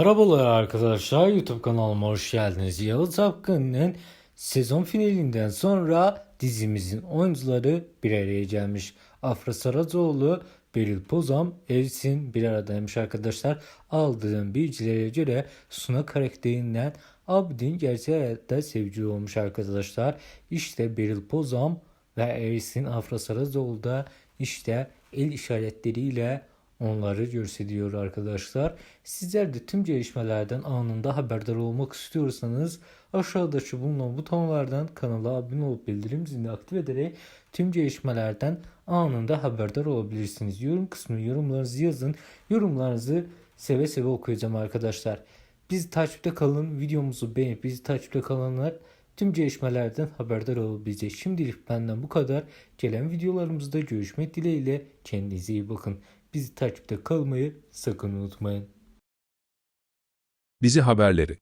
Merhabalar arkadaşlar YouTube kanalıma hoş geldiniz. Yağız Akın'ın sezon finalinden sonra dizimizin oyuncuları bir araya gelmiş. Afra Saracoğlu, Beril Pozam, Evsin bir aradaymış arkadaşlar. Aldığım bilgilere göre Suna karakterinden Abidin gerçek hayatta sevgili olmuş arkadaşlar. İşte Beril Pozam ve Evsin Afra Saracoğlu da işte el işaretleriyle onları gösteriyor arkadaşlar. Sizler de tüm gelişmelerden anında haberdar olmak istiyorsanız aşağıdaki bulunan butonlardan kanala abone olup bildirim zilini aktif ederek tüm gelişmelerden anında haberdar olabilirsiniz. Yorum kısmına yorumlarınızı yazın. Yorumlarınızı seve seve okuyacağım arkadaşlar. Bizi takipte kalın. Videomuzu beğenip bizi takipte kalanlar tüm gelişmelerden haberdar olabilecek. Şimdilik benden bu kadar. Gelen videolarımızda görüşmek dileğiyle. Kendinize iyi bakın. Bizi takipte kalmayı sakın unutmayın. Dizi haberleri